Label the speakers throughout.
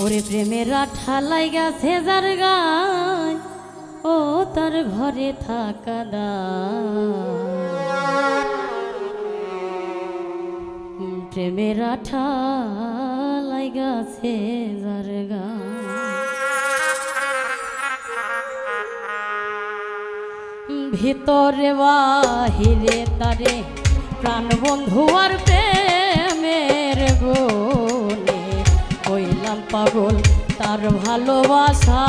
Speaker 1: ওরে প্রেমের আঠালাই গেছে যার গায়, ও তার ঘরে থাকা দা প্রেমের আঠালাই গেছে যার ভিতরে বাহিরে তারে প্রাণ বন্ধু আর প্রেমের গো পাগল তার ভালোবাসা।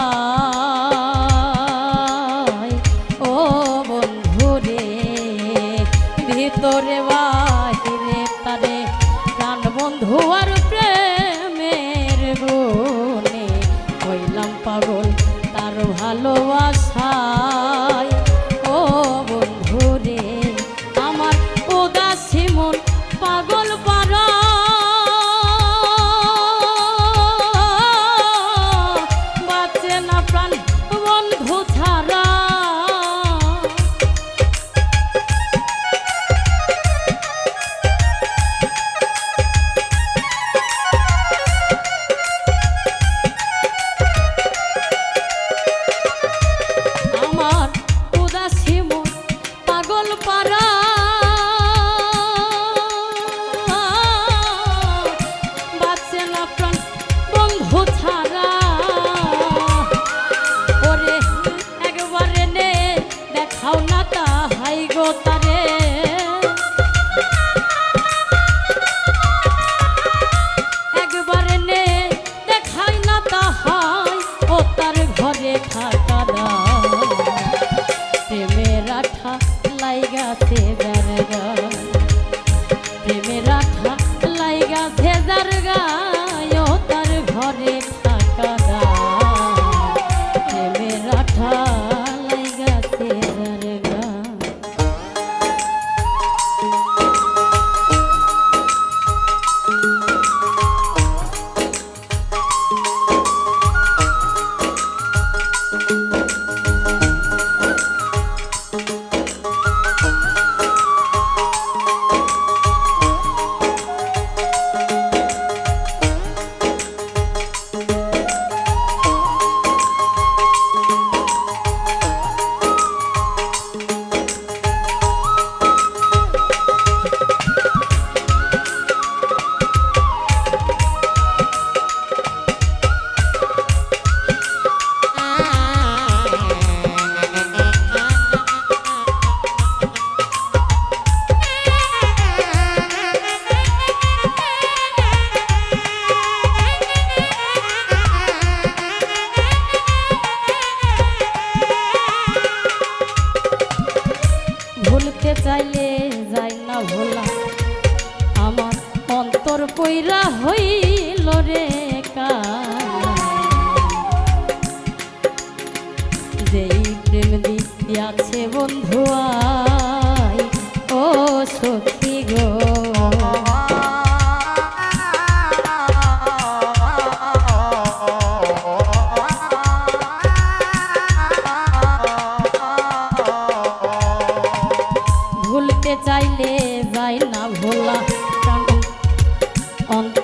Speaker 1: কইরা হই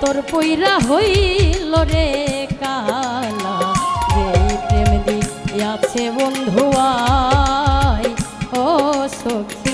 Speaker 1: তোর পইরা হইল রে কালা। রে প্রেম দি আছে বন্ধুয়াই ও সখী।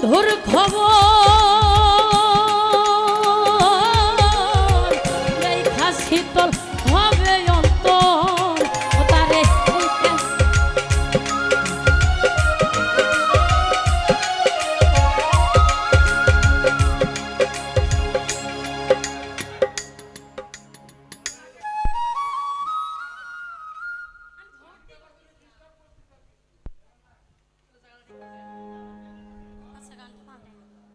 Speaker 1: বন্ধুর খবর।